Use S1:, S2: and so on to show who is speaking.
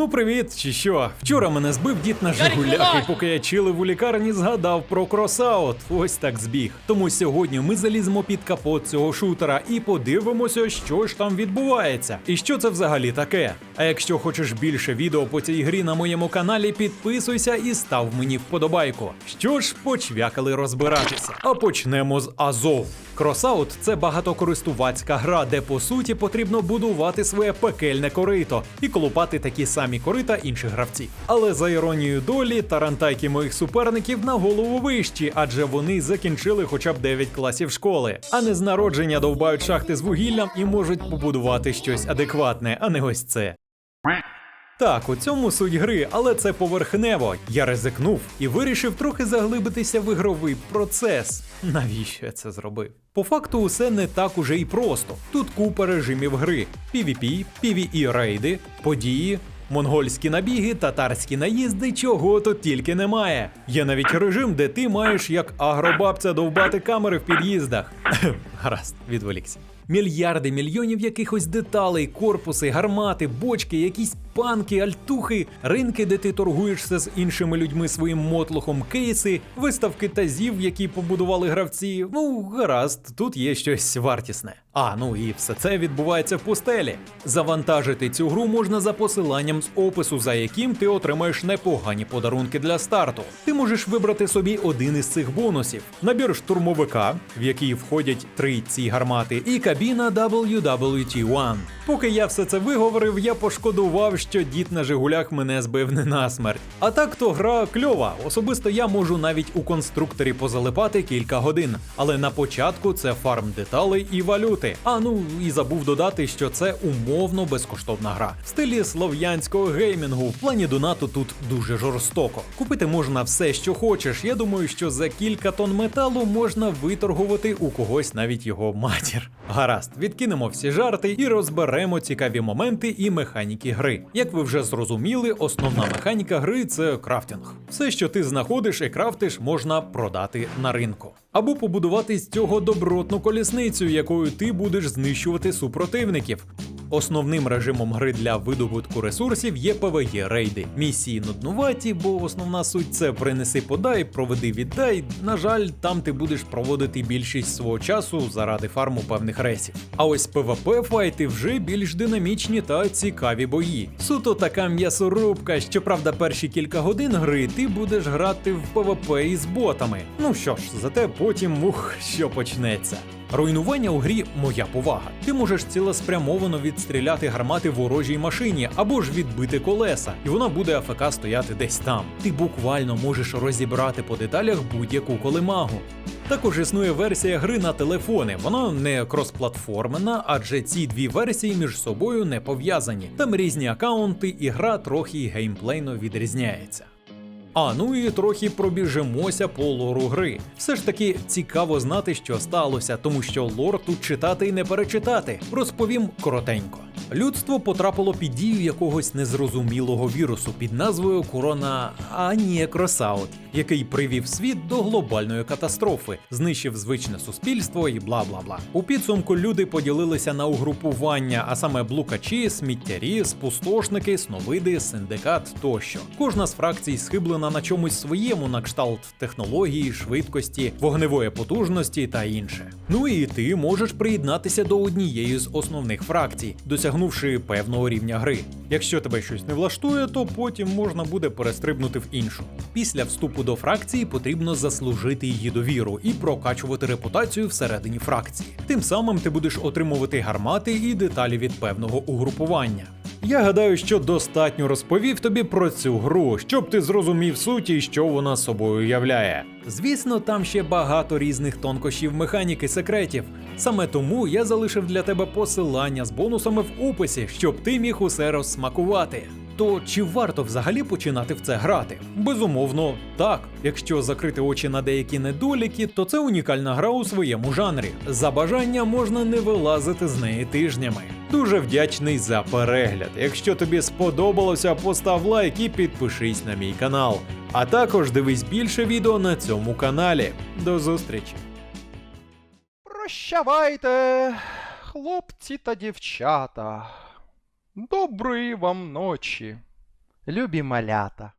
S1: Ну привіт, чи що? Вчора мене збив дід на Жигулях, і поки я чилив у лікарні, згадав про кросаут. Ось так збіг. Тому сьогодні ми заліземо під капот цього шутера і подивимося, що ж там відбувається. І що це взагалі таке. А якщо хочеш більше відео по цій грі на моєму каналі, підписуйся і став мені вподобайку. Що ж, почвякали розбиратися. А почнемо з Азов. Кросаут це багатокористувацька гра, де по суті потрібно будувати своє пекельне корито і колупати такі самі корита інших гравців. Але за іронією долі, тарантайки моїх суперників на голову вищі, адже вони закінчили хоча б 9 класів школи, а не з народження довбають шахти з вугіллям і можуть побудувати щось адекватне, а не ось це. Так, у цьому суть гри, але це поверхнево. Я ризикнув і вирішив трохи заглибитися в ігровий процес. Навіщо я це зробив? По факту, усе не так уже і просто. Тут купа режимів гри: PvP, PvE рейди, події. Монгольські набіги, татарські наїзди, чого тут тільки немає. Є навіть режим, де ти маєш як агробабця довбати камери в під'їздах. Гаразд, відволікся. Мільярди мільйонів якихось деталей, корпуси, гармати, бочки, якісь панки, альтухи, ринки, де ти торгуєшся з іншими людьми своїм мотлухом, кейси, виставки тазів, які побудували гравці. Ну, гаразд, тут є щось вартісне. А, ну і все це відбувається в пустелі. Завантажити цю гру можна за посиланням з опису, за яким ти отримаєш непогані подарунки для старту. Ти можеш вибрати собі один із цих бонусів: набір штурмовика, в який входять три ці гармати, і кабіна WWT-1. Поки я все це виговорив, я пошкодував, що дід на Жигулях мене збив не насмерть. А так то гра кльова. Особисто я можу навіть у конструкторі позалипати кілька годин. Але на початку це фарм деталей і валюти. А ну і забув додати, що це умовно безкоштовна гра. В стилі слов'янського геймінгу в плані донату тут дуже жорстоко. Купити можна все, що хочеш. Я думаю, що за кілька тонн металу можна виторгувати у когось навіть його матір. Гаразд, відкинемо всі жарти і розберемо цікаві моменти і механіки гри. Як ви вже зрозуміли, основна механіка гри це крафтинг. Все, що ти знаходиш і крафтиш, можна продати на ринку. Або побудувати з цього добротну колісницю, якою ти будеш знищувати супротивників. Основним режимом гри для видобутку ресурсів є PvE рейди. Місії нуднуваті, бо основна суть це принеси подай, проведи віддай. На жаль, там ти будеш проводити більшість свого часу заради фарму певних ресів. А ось PvP файти вже більш динамічні та цікаві бої. Суто така м'ясорубка. Щоправда, перші кілька годин гри ти будеш грати в PvP із ботами. Ну що ж, зате потім ух, що почнеться. Руйнування у грі моя повага. Ти можеш цілеспрямовано відстріляти гармати ворожій машині або ж відбити колеса, і вона буде АФК стояти десь там. Ти буквально можеш розібрати по деталях будь-яку колемагу. Також існує версія гри на телефони. Вона не кросплатформена, адже ці дві версії між собою не пов'язані. Там різні акаунти, і гра трохи геймплейно відрізняється. А ну і трохи пробіжимося по лору гри. Все ж таки цікаво знати, що сталося, тому що лор тут читати і не перечитати. Розповім коротенько. Людство потрапило під дію якогось незрозумілого вірусу під назвою Корона а Кросаут, який привів світ до глобальної катастрофи, знищив звичне суспільство і бла бла бла. У підсумку люди поділилися на угрупування, а саме блукачі, сміттярі, спустошники, сновиди, синдикат тощо. Кожна з фракцій схиблена на чомусь своєму, на кшталт технології, швидкості, вогневої потужності та інше. Ну і ти можеш приєднатися до однієї з основних фракцій, досягнувши певного рівня гри. Якщо тебе щось не влаштує, то потім можна буде перестрибнути в іншу. Після вступу до фракції потрібно заслужити її довіру і прокачувати репутацію всередині фракції. Тим самим ти будеш отримувати гармати і деталі від певного угрупування. Я гадаю, що достатньо розповів тобі про цю гру, щоб ти зрозумів суті що вона собою являє. Звісно, там ще багато різних тонкощів механіки секретів. Саме тому я залишив для тебе посилання з бонусами в описі, щоб ти міг усе розсмакувати. То чи варто взагалі починати в це грати? Безумовно, так. Якщо закрити очі на деякі недоліки, то це унікальна гра у своєму жанрі. За бажання можна не вилазити з неї тижнями. Дуже вдячний за перегляд. Якщо тобі сподобалося, постав лайк і підпишись на мій канал. А також дивись більше відео на цьому каналі. До зустрічі!
S2: Прощавайте, хлопці та дівчата. Доброї вам ночі. Любі малята,